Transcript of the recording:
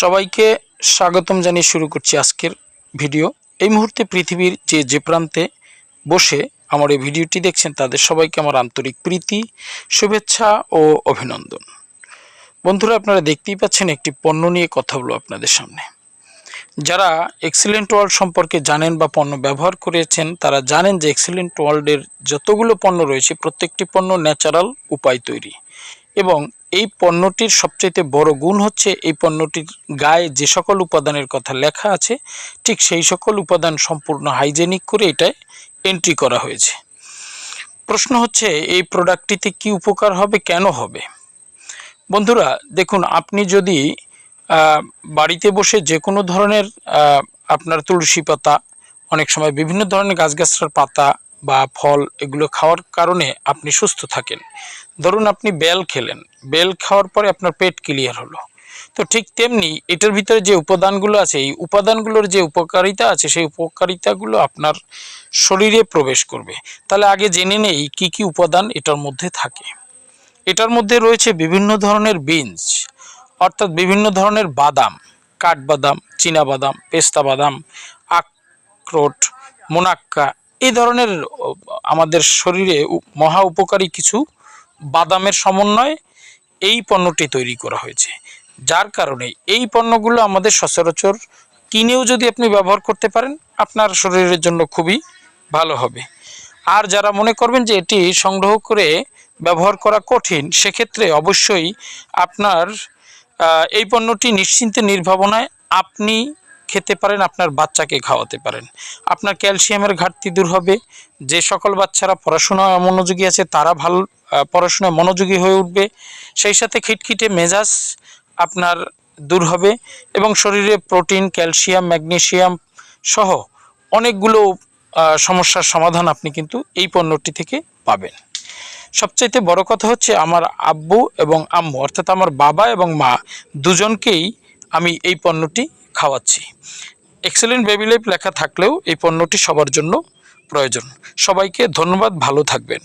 সবাইকে স্বাগতম জানিয়ে শুরু করছি আজকের ভিডিও। এই মুহূর্তে পৃথিবীর যে যে প্রান্তে বসে আমার এই ভিডিওটি দেখছেন, তাদের সবাইকে আমার আন্তরিক প্রীতি, শুভেচ্ছা ও অভিনন্দন। বন্ধুরা, আপনারা দেখতেই পাচ্ছেন একটি পণ্য নিয়ে কথা বলব আপনাদের সামনে। যারা এক্সিলেন্ট ওয়ার্ল্ড সম্পর্কে জানেন বা পণ্য ব্যবহার করেছেন, তারা জানেন যে এক্সিলেন্ট ওয়ার্ল্ডের যতগুলো পণ্য রয়েছে, প্রত্যেকটি পণ্য ন্যাচারাল উপায় তৈরি। এবং এই পণ্যটির সবচাইতে বড় গুণ হচ্ছে এই পণ্যটির গায়ে যে সকল উপাদানের কথা লেখা আছে, ঠিক সেই সকল উপাদান সম্পূর্ণ হাইজেনিক করে এটায় এন্ট্রি করা হয়েছে। প্রশ্ন হচ্ছে, এই প্রোডাক্টটিতে কি উপকার হবে, কেন হবে? বন্ধুরা, দেখুন, আপনি যদি বাড়িতে বসে যে কোনো ধরনের আপনার তুলসী পাতা, অনেক সময় বিভিন্ন ধরনের গাছগাছড়ার পাতা বা ফল এগুলো খাওয়ার কারণে আপনি সুস্থ থাকেন। ধরুন আপনি বেল খেলেন। বেল খাওয়ার পরে আপনার পেট ক্লিয়ার হলো। তো ঠিক তেমনি এটার ভিতরে যে উপাদানগুলো আছে, এই উপাদানগুলোর যে উপকারিতা আছে, সেই উপকারিতাগুলো আপনার শরীরে প্রবেশ করবে। তাহলে আগে জেনে নেই কি কি উপাদান এটার মধ্যে থাকে। এটার মধ্যে রয়েছে বিভিন্ন ধরনের বিনস, অর্থাৎ বিভিন্ন ধরনের বাদাম, কাঠবাদাম বাদাম পেস্তা বাদাম আখরোট, মোনাক্কা এই ধরনের আমাদের শরীরে মহা উপকারী কিছু বাদামের সমন্বয় এই পণ্যটি তৈরি করা হয়েছে। যার কারণে এই পণ্যগুলো আমাদের সচরাচর কিনেও যদি আপনি ব্যবহার করতে পারেন, আপনার শরীরের জন্য খুবই ভালো হবে। আর যারা মনে করবেন যে এটি সংগ্রহ করে ব্যবহার করা কঠিন, সেক্ষেত্রে অবশ্যই আপনার এই পণ্যটি নিশ্চিন্তে নির্ভাবনায় আপনি খেতে পারেন, আপনার বাচ্চাকে খাওয়াতে পারেন। আপনার ক্যালসিয়ামের ঘাটতি দূর হবে। যে সকল বাচ্চারা পড়াশোনায় মনোযোগী আছে, তারা ভালো পড়াশোনায় মনোযোগী হয়ে উঠবে। সেই সাথে খিটখিটে মেজাজ আপনার দূর হবে এবং শরীরে প্রোটিন, ক্যালসিয়াম ম্যাগনেশিয়াম সহ অনেকগুলো সমস্যার সমাধান আপনি কিন্তু এই পণ্যটি থেকে পাবেন। সবচাইতে বড় কথা হচ্ছে আমার আব্বু এবং আম্মু, অর্থাৎ আমার বাবা এবং মা, দুজনকেই আমি এই পণ্যটি খাওয়াচ্ছি। এক্সেলেন্ট বেবি লাইফ লেখা থাকলেও এই পণ্যটি সবার জন্য প্রয়োজন। সবাইকে ধন্যবাদ, ভালো থাকবেন।